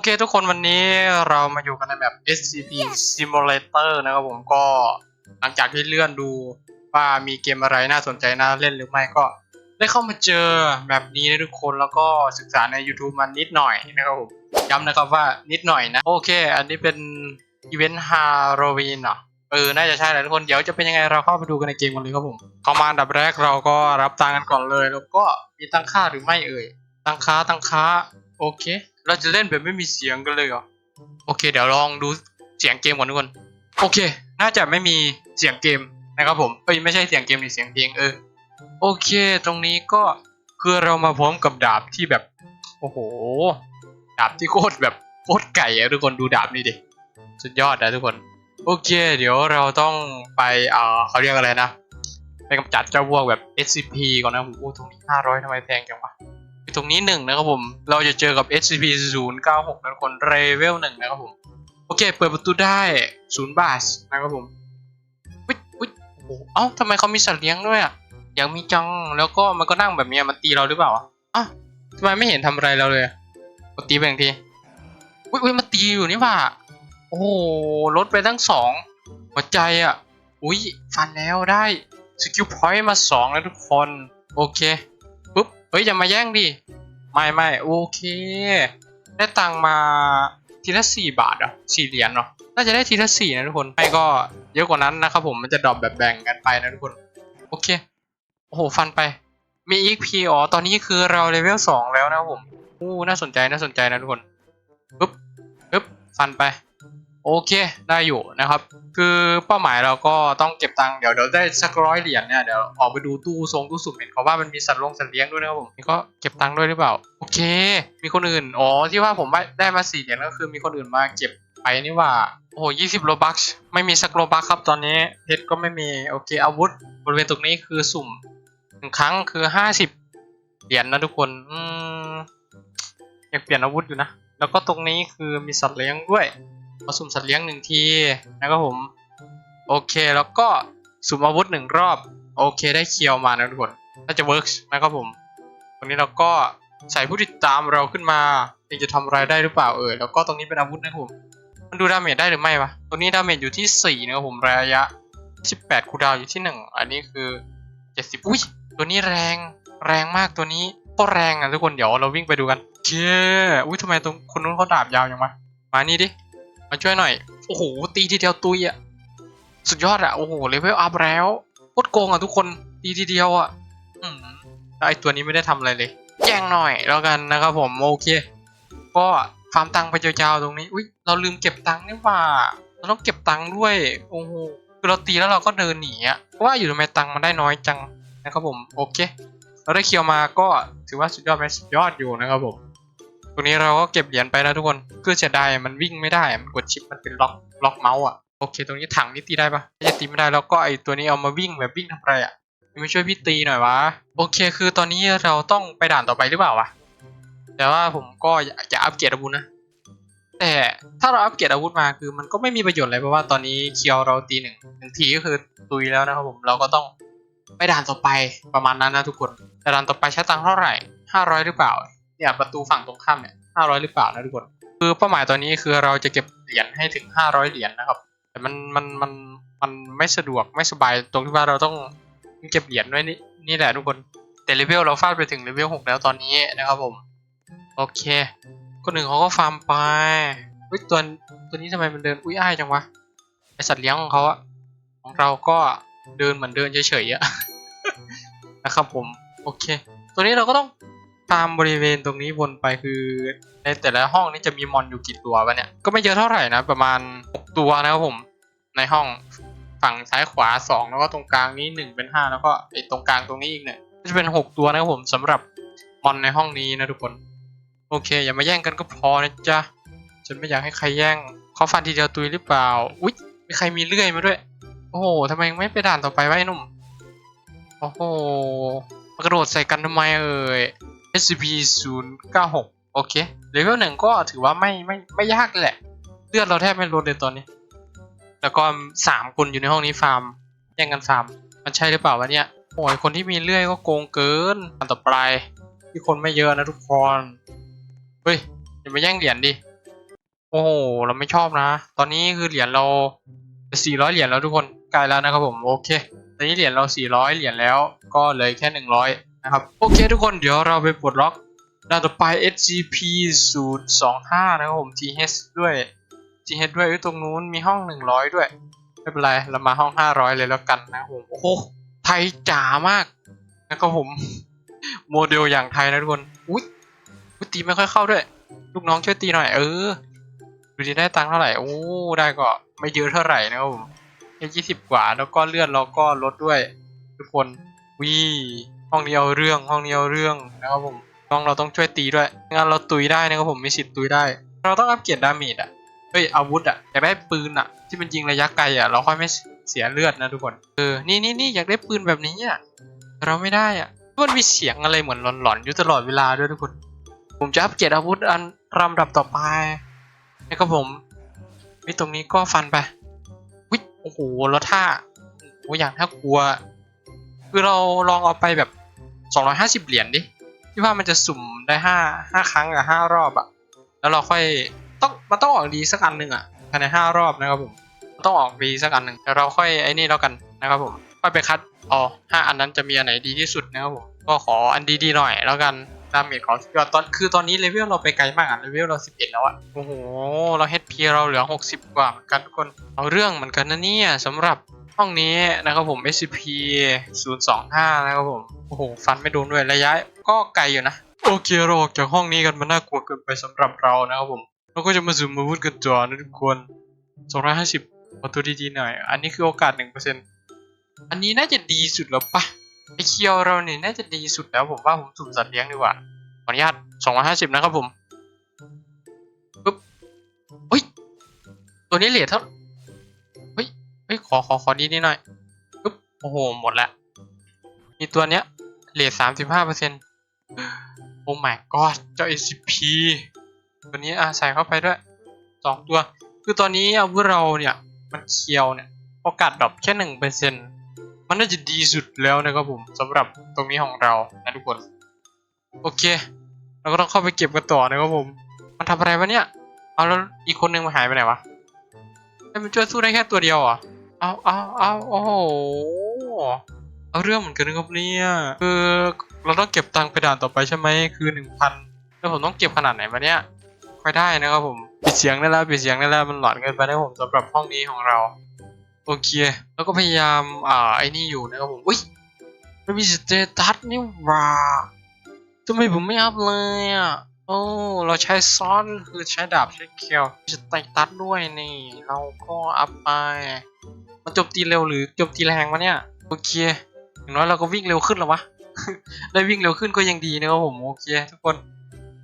เคทุกคนวันนี้เรามาอยู่กันในแบบ SCP Simulator นะครับผมก็หลังจากที่เลื่อนดูว่ามีเกมอะไรน่าสนใจน่าเล่นหรือไม่ก็ได้เข้ามาเจอแบบนี้นะทุกคนแล้วก็ศึกษาใน YouTube มันนิดหน่อยนะครับผมย้ำนะครับว่านิดหน่อยนะ โอเค อันนี้เป็นอีเวนต์ฮาโลวีนเหรอเออ น่าจะใช่แหละทุกคน เดี๋ยวจะเป็นยังไงเราเข้าไปดูกันในเกมกันเลยครับผมเข้ามาอันดับแรกเราก็รับตังค์กันก่อนเลย แล้วก็มีตั้งค่าหรือไม่เอ่ย ตั้งค่าตั้งค่า โอเค เราจะเล่นแบบไม่มีเสียงกันเลยเหรอ โอเค เดี๋ยวลองดูเสียงเกมก่อนทุกคน โอเค น่าจะไม่มีเสียงเกมนะครับผม เอ้ยไม่ใช่เสียงเกมนี่เสียงเพลงเออ โอเค ตรงนี้ก็คือเรามาพร้อมกับดาบที่แบบ โอ้โห ดาบที่โคตรแบบโคตรไก่อะทุกคนดูดาบนี่ดิ สุดยอดนะทุกคน โอเค เดี๋ยวเราต้องไปเอ่อเขาเรียกอะไรนะ ไปกำจัดเจ้าพวกแบบ SCP ก่อนนะโอ้ตรงนี้ห้าร้อยทำไมแพงจังวะ ตรงนี้หนึ่งนะครับผม เราจะเจอกับ SCP 0 9 6นะทุกคนเลเวลหนึ่งนะครับผม โอเค เปิดประตูได้ศูนย์บาทนะครับผมวิวิโอ้โหเอ้าทำไมเขามีสัตว์เลี้ยงด้วยอะยังมีจัง แล้วก็มันก็นั่งแบบนี้มันตีเราหรือเปล่าอะอ้าทำไมไม่เห็นทำอะไรเราเลยกดตีไปอีกทีวิวิมันตีอยู่นี่ว่า โอ้โหลดไปตั้งสองหัวใจอะ อุ้ยฟันแล้วได้ สกิลพอยต์มาสองแล้วทุกคน โอเค เฮ้ยอย่ามาแย่งดิ ไม่ไม่โอเค ได้ตังมาทีละสี่บาทอะสี่เหรียญเนาะน่าจะได้ทีละสี่นะทุกคนไม่ก็เยอะกว่านั้นนะครับผมมันจะดรอปแบบแบ่งกันไปนะทุกคน โอเค โอ้โห ฟันไป มี EXP อ๋อ ตอนนี้คือเราเลเวลสองแล้วนะครับผม อู้ น่าสนใจ น่าสนใจนะทุกคนปึ๊บปึ๊บ ฟันไป โอเคได้อยู่นะครับ คือเป้าหมายเราก็ต้องเก็บตังค์เดี๋ยวเดี๋ยวได้สักร้อยเหรียญเนี่ยเดี๋ยวออกไปดูตู้ทรงตู้สุ่มเห็นเขาว่ามันมีสัตว์ลงสัตว์เลี้ยงด้วยนะครับผมนี่ก็เก็บตังค์ด้วยหรือเปล่า โอเค มีคนอื่นอ๋อที่ว่าผมได้มาสี่เหรียญก็คือมีคนอื่นมาเก็บไปนี่ว่าโอ้โหยี่สิบโลบัคไม่มีสักโลบัคครับตอนนี้เพชรก็ไม่มีโอเคอาวุธ บริเวณตรงนี้คือสุ่มหนึ่งครั้งคือห้าสิบเหรียญนะทุกคนอืมอยากเปลี่ยนอาวุธอยู่นะแล้วก็ตรงนี้คือมีสัตว์เลี้ยงด้วย มาสุ่มสัตว์เลี้ยงหนึ่งทีนะครับผม โอเคแล้วก็สุ่มอาวุธหนึ่งรอบ โอเคได้เคียวมานะทุกคนน่าจะเวิร์กนะครับผมตรงนี้เราก็ใส่ผู้ติดตามเราขึ้นมาเองจะทำอะไรได้หรือเปล่าเออแล้วก็ตรงนี้เป็นอาวุธนะครับผมมันดูดาเมจได้หรือไม่วะตัวนี้ดาเมจอยู่ที่สี่นะครับผมระยะ 18คูดาวอยู่ที่หนึ่งอันนี้คือ 70 อุ้ยตัวนี้แรงแรงมากตัวนี้ก็แรงอะทุกคนเดี๋ยวเราวิ่งไปดูกันเคอุ้ยทำไมตรงคนนู้นเขาดาบยาวย่างวะมานี่ดิ มาช่วยหน่อย โอ้โห ตีทีเดียวตุยอะสุดยอดอะโอ้โห เลเวลอัพแล้วโคตรโกงอะทุกคน ตีทีเดียวอะอืมแล้วไอตัวนี้ไม่ได้ทำอะไรเลยแย่งหน่อยแล้วกันนะครับผม โอเค ก็ฟาร์มตังค์ไปยาวๆตรงนี้ อุ้ยเราลืมเก็บตังค์นี่ว่า เราต้องเก็บตังค์ด้วย โอ้โห คือเราตีแล้วเราก็เดินหนีอะว่าอยู่ทำไมตังค์มันได้น้อยจังนะครับผม โอเค เราได้เคียวมาก็ถือว่าสุดยอดไหมสุดยอดอยู่นะครับผม ตรงนี้เราก็เก็บเหรียญไปนะทุกคนเพื่อเสียดายมันวิ่งไม่ได้มันกดชิปมันเป็นล็อกล็อกเมาส์อะโอเค ตรงนี้ถังนี่ตีได้ปะถ้าจะตีไม่ได้แล้วก็ไอตัวนี้เอามาวิ่งแบบวิ่งทำไรอะมาช่วยพี่ตีหน่อยวะโอเค คือตอนนี้เราต้องไปด่านต่อไปหรือเปล่าวะแต่ว่าผมก็อยากจะอัปเกรดอาวุธนะแต่ถ้าเราอัปเกรดอาวุธมาคือมันก็ไม่มีประโยชน์อะไรเพราะว่าตอนนี้เคียวเราตีหนึ่งหนึ่งทีก็คือตุยแล้วนะครับผมเราก็ต้องไปด่านต่อไปประมาณนั้นนะทุกคนแต่ด่านต่อไปใช้ตังค์เท่าไหร่ห้าร้อยหรือเปล่า เนี่ยประตูฝั่งตรงข้ามเนี่ยห้าร้อยหรือเปล่านะทุกคนคือเป้าหมายตอนนี้คือเราจะเก็บเหรียญให้ถึงห้าร้อยเหรียญนะครับ แต่มันมันมันมันไม่สะดวกไม่สบายตรงที่ว่าเราต้องเก็บเหรียญไว้นี่นี่แหละทุกคนแต่เลเวลเราฟาดไปถึงเลเวลหกแล้วตอนนี้นะครับผม โอเคคนหนึ่งเขาก็ฟาร์มไปอุ้ยตัวตัวนี้ทำไมมันเดินอุ้ยอ้ายจังวะไอสัตว์เลี้ยงของเขาอะของเราก็เดินเหมือนเดินเฉยๆอะนะครับผม โอเค ตัวนี้เราก็ต้อง ตามบริเวณตรงนี้วนไปคือ ในแต่ละห้องนี้จะมีมอนอยู่กี่ตัววะเนี่ย ก็ไม่เยอะเท่าไหร่นะ ประมาณ 6 ตัวนะครับผม ในห้องฝั่งซ้ายขวา 2 แล้วก็ตรงกลางนี้ 1 เป็น 5 แล้วก็ไอ้ตรงกลางตรงนี้อีกเนี่ยก็จะเป็น 6 ตัวนะครับผมสำหรับมอนในห้องนี้นะทุกคน โอเค อย่ามาแย่งกันก็พอนะจ๊ะฉันไม่อยากให้ใครแย่งเขาฟันทีเดียวตุยหรือเปล่าอุ๊ยมีใครมีเลื่อยมาด้วย โอ้โหทำไมไม่ไปด่านต่อไปวะไอ้นุ่มโอ้โหกระโดดใส่กันทำไมเอ่ย SCP 0 9 6โอเคเลเวลหนึ่งก็ถือว่าไม่ไม่ไม่ยากแหละ เลือดเราแทบไม่ลดเลยตอนนี้ แล้วก็สามคนอยู่ในห้องนี้ฟาร์มแย่งกันฟาร์ม มันใช่หรือเปล่าวะเนี่ยโอ้ยคนที่มีเลื่อยก็โกงเกินอันต่อไปที่คนไม่เยอะนะทุกคนเฮ้ยอย่ามาแย่งเหรียญดิโอ้โหเราไม่ชอบนะ ตอนนี้คือเหรียญเราสี่ร้อยเหรียญแล้วทุกคนใกล้แล้วนะครับผมโอเค ตอนนี้เหรียญเราสี่ร้อยเหรียญแล้วก็เลยแค่หนึ่งร้อย นะครับโอเคทุกคนเดี๋ยวเราไปปลดล็อกดานต่อไป SGP 0 2 5นะครับผม TH ด้วย TH ด้วยเอ้ตรงนู้นมีห้องหนึ่งร้อยด้วย ไม่เป็นไร เรามาห้องห้าร้อยเลยแล้วกันนะครับผม โอ้โห ไทยจ๋ามากนะครับผม โมเดลอย่างไทยนะทุกคน อุ้ยอุ๊ยตีไม่ค่อยเข้าด้วย ลูกน้องช่วยตีหน่อย เออ ดูดีได้ตังค์เท่าไหร่ โอ้ ได้ก็ไม่เยอะเท่าไหร่นะครับผมแค่ยี่สิบกว่า แล้วก็เลื่อนเราก็ลดด้วย ทุกคนวี ห้องนี้เอาเรื่องห้องนี้เอาเรื่องนะครับผมน้องเราต้องช่วยตีด้วยงั้นเราตุยได้นะครับผมมีสิทธิ์ตุยได้ เราต้องอัปเกียรดดาเมจอะเฮ้ยอาวุธอะอยากได้ปืนอะ ที่มันยิงระยะไกลอะ เราค่อยไม่เสียเลือดนะทุกคนเออนี่นี่นี่อยากได้ปืนแบบนี้อะเราไม่ได้อะมันมีเสียงอะไรเหมือนหลอนๆอยู่ตลอดเวลาด้วยทุกคน ผมจะอัปเกียรดอาวุธอันลำดับต่อไปนะครับผมวิตรงนี้ก็ฟันไปวิโอ้โหแล้วท่าโอ้อย่างถ้ากลัว คือเราลองเอาไปแบบ 250 เหรียญดิที่ว่ามันจะสุ่มได้ห้าห้าครั้งกับห้ารอบอะแล้วเราค่อยต้องมันต้องออกดีสักอันหนึ่งอะภายในห้ารอบนะครับผมมันต้องออกดีสักอันหนึ่งแล้วเราค่อยไอ้นี่แล้วกันนะครับผมค่อยไปคัดอ๋อห้าอันนั้นจะมีอันไหนดีที่สุดนะครับผมก็ขออันดีๆหน่อยแล้วกันดาเมจของสุดยอดตอนคือตอนนี้เลเวลเราไปไกลมากอะเลเวลเรา 11 แล้วอะโอ้โหเรา HP เราเหลือ 60 กว่าเหมือนกันทุกคนเอาเรื่องเหมือนกันนะเนี่ยสำหรับ ห้องนี้นะครับผม SCP 025นะครับผม โอ้โห ฟันไม่โดนด้วยระยะก็ไกลอยู่นะ โอเคเราออกจากห้องนี้กันมันน่ากลัวเกินไปสำหรับเรานะครับผมเราก็จะมาซูมมาพูดกันต่อนะทุกคน 250เอาตัวดีๆหน่อย อันนี้คือโอกาส 1%อันนี้น่าจะดีสุดแล้วปะไอเคียวเราเนี่ยน่าจะดีสุดแล้วผมว่าผมสุ่มสัตว์เลี้ยงดีกว่าขออนุญาต 250 นะครับผมปึ๊บเฮ้ยตัวนี้เหรียญเท่า ขอขอขอดีนิดหน่อยปึ๊บโอ้โหหมดแล้วมีตัวเนี้ยเหรียญ35เปอร์เซ็นต์โอ้ my god เจ้า SCP ตัวนี้อะใส่เข้าไปด้วยสองตัว คือตอนนี้อาวุธเราเนี่ย มันเคียวเนี่ยโอกาสดรอปแค่หนึ่งเปอร์เซ็นต์มันน่าจะดีสุดแล้วนะครับผมสำหรับตรงนี้ของเรานะทุกคน โอเค เราก็ต้องเข้าไปเก็บกันต่อนะครับผม มันทำอะไรวะเนี่ย เอาแล้วอีกคนนึงมาหายไปไหนวะให้มันช่วยสู้ได้แค่ตัวเดียวเหรอะ เอาเอาเอาโอ้โหเอาเรื่องเหมือนกันนะครับเนี่ยคือเราต้องเก็บตังค์ไปด่านต่อไปใช่ไหมคือหนึ่งพันแล้วผมต้องเก็บขนาดไหนมาเนี่ยค่อยได้นะครับผมปิดเสียงได้แล้วปิดเสียงได้แล้วมันหลอนเกินไปนะผมสำหรับห้องนี้ของเราโอเคแล้วก็พยายามอ่าไอ้นี่อยู่นะครับผมอุ้ยมันมีสเตตัสนี่ว่าทำไมผมไม่อัพเลยอะโอ้เราใช้ซ้อนคือใช้ดาบใช้เคียวสเตตัสด้วยนี่ เราก็อัพไป มันโจมตีเร็วหรือโจมตีแรงวะเนี่ยโอเคอย่างน้อยเราก็วิ่งเร็วขึ้นแล้ววะได้วิ่งเร็วขึ้นก็ยังดีนะครับผมโอเค ทุกคน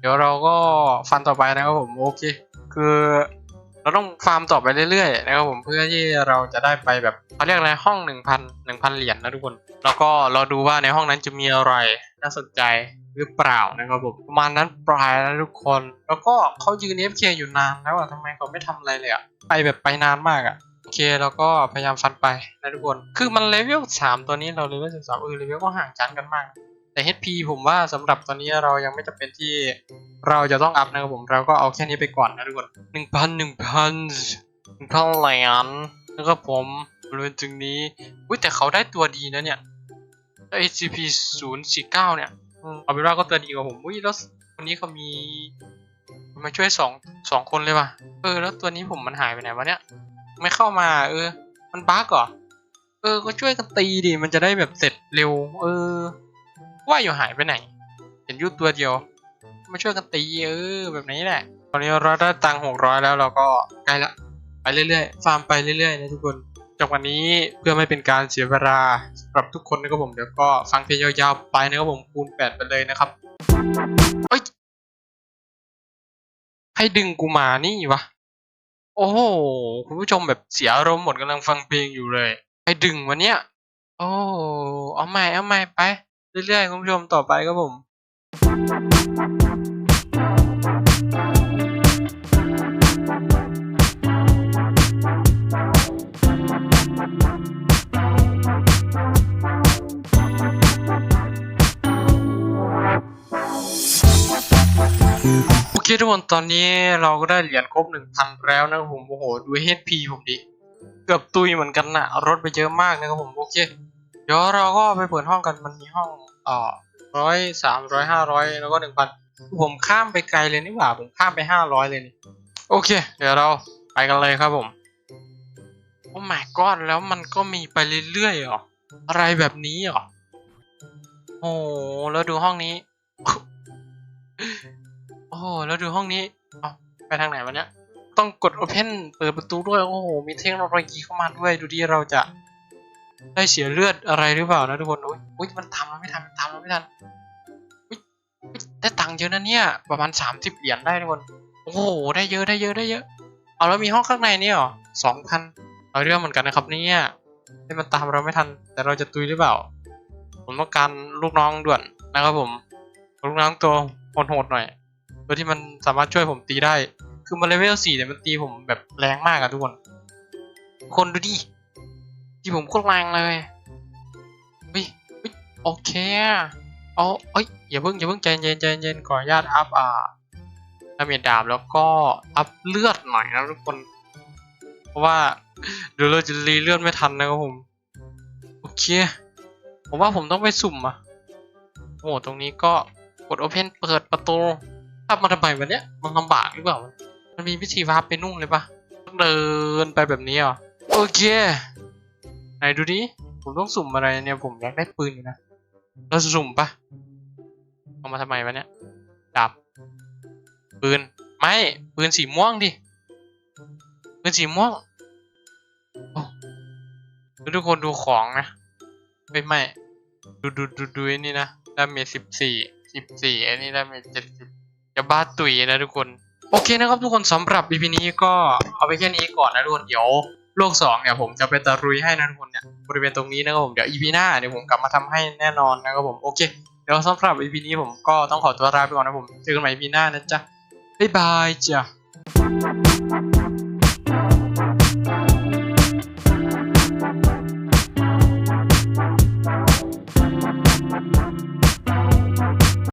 เดี๋ยวเราก็ฟันต่อไปนะครับผมโอเค คือเราต้องฟาร์มต่อไปเรื่อยๆนะครับผมเพื่อที่เราจะได้ไปแบบเขาเรียกอะไรห้องหนึ่งพันหนึ่งพันเหรียญนะทุกคน แล้วก็เราดูว่าในห้องนั้นจะมีอะไรน่าสนใจหรือเปล่านะครับผมประมาณนั้นปลายแล้วทุกคน แล้วก็เขายืน FK อยู่นานแล้วอะทำไมเขาไม่ทำอะไรเลยอะไปแบบไปนานมากอะ เคแล้วก็พยายามฟันไปนะทุกคน คือมันเลเวลสามตัวนี้เราเลเวลสิบสามเออเลเวลก็ห่างกันกันมาก แต่ HP ผมว่าสำหรับตอนนี้เรายังไม่จำเป็นที่เราจะต้องอัพนะครับผมเราก็เอาแค่นี้ไปก่อนนะทุกคนหนึ่งพันหนึ่งพันหนึ่งพันเหรียญนะครับผมบริเวณตรงนี้อุ้ยแต่เขาได้ตัวดีนะเนี่ยได้ HCP ศูนย์สี่เก้าเนี่ยเอาเป็นว่าก็ตัวดีกว่าผมอุ้ยแล้วคนนี้เขามีมาช่วยสองสองคนเลยว่ะเออแล้วตัวนี้ผมมันหายไปไหนวะเนี่ย ไม่เข้ามา เออ มันบั๊กเหรอ เออ ก็ช่วยกันตีดิ มันจะได้แบบเสร็จเร็ว เออ ว่าอยู่หายไปไหน เห็นยุดตัวเดียว มาช่วยกันตีเออ แบบนี้แหละ ตอนนี้เราได้ตังค์หกร้อยแล้วเราก็ใกล้ละ ไปเรื่อยๆ ฟาร์มไปเรื่อยๆนะทุกคนจากวันนี้เพื่อไม่เป็นการเสียเวลาสำหรับทุกคนนะครับผมเดี๋ยวก็ฟังเพลงยาวๆไปนะครับผมคูณแปดไปเลยนะครับเอ้ยให้ดึงกูมานี่วะ โอ้โหคุณผู้ชมแบบเสียอารมณ์หมดกำลังฟังเพลงอยู่เลยให้ดึงวันเนี้ยโอ้เอาใหม่เอาใหม่ไป เรื่อยๆคุณผู้ชมต่อไปครับผม เคทุกคนตอนนี้เราก็ได้เหรียญครบหนึ่งพันแล้วนะครับผมโอ้โหดู HP ผมดิ เกือบตุยเหมือนกันนะรถไปเยอะมากนะครับผมโอเค เดี๋ยวเราก็ไปเปิดห้องกันมันมีห้องเอ่อร้อยสามร้อยห้าร้อยแล้วก็หนึ่งพันผมข้ามไปไกลเลยนี่หว่าผมข้ามไปห้าร้อยเลยนี่โอเค เดี๋ยวเราไปกันเลยครับผมโอ้ my god แล้วมันก็มีไปเรื่อยๆหรออะไรแบบนี้หรอโอ้แล้วดูห้องนี้ โอ้โห แล้วดูห้องนี้ เอาไปทางไหนวะเนี่ย ต้องกด Open เปิดประตูด้วย โอ้โห มีเทคโนโลยีเข้ามาด้วย ดูดิเราจะได้เสียเลือดอะไรหรือเปล่านะทุกคน อุ้ยอุ้ยมันทำเราไม่ทันมันทำเราไม่ทันอุ้ยอุ๊ยได้ตังค์เยอะนะเนี่ย ประมาณสามสิบเหรียญได้ทุกคน โอ้โห ได้เยอะได้เยอะได้เยอะ เอาแล้วมีห้องข้างในนี่หรอสองพันเอาเรื่องเหมือนกันนะครับเนี่ยให้มันตามเราไม่ทัน แต่เราจะตุยหรือเปล่า ผมต้องการลูกน้องด่วนนะครับผม ลูกน้องตัวโหดๆหน่อย ตัวที่มันสามารถช่วยผมตีได้ คือมันเลเวลสี่เนี่ยมันตีผมแบบแรงมากอะทุกคน คนดูดิที่ผมโคตรแรงเลยเฮ้ยเฮ้ยโอเคอะเอาเอ้ยอย่าเพิ่งอย่าเพิ่งใจเย็นใจเย็นขออนุญาตอัพอ่าดาเมจดาบแล้วก็อัพเลือดหน่อยนะทุกคน เพราะว่าเดี๋ยวเราจะรีเลือดไม่ทันนะครับผมโอเคผมว่าผมต้องไปสุ่มอะโอ้โหตรงนี้ก็กด Open เปิดประตู ภาพมาทำไมวันเนี้ยมันลำบากหรือเปล่า มันมีวิธีวาร์ปไปนุ่งเลยปะต้องเดินไปแบบนี้เหรอโอเค ไหนดูดิ ผมต้องสุ่มอะไรเนี่ยผมอยากได้ปืนอยู่นะเราสุ่มปะเอามาทำไมวะเนี่ยดาบปืน ไม่ ปืนสีม่วงดิ ปืนสีม่วงโอ้แล้วทุกคนดูของนะ ไม่ไม่ ดูดูดูดูไอ้นี่นะดาเมจสิบสี่สิบสี่อันนี้ดาเมจเจ็ดสิบ จะบ้าตุ๋ยนะทุกคน โอเคนะครับทุกคนสำหรับ EP นี้ก็เอาไปแค่นี้ก่อนนะทุกคนเดี๋ยวโลกสองเนี่ยผมจะไปตะรุยให้นะทุกคนเนี่ยบริเวณตรงนี้นะครับผมเดี๋ยว EP หน้าเดี๋ยวผมกลับมาทำให้แน่นอนนะครับผมโอเคเดี๋ยวสำหรับ EP นี้ผมก็ต้องขอตัวลาไปก่อนนะผมเจอกันใหม่ EP หน้านะจ๊ะบ๊ายบายจ้ะ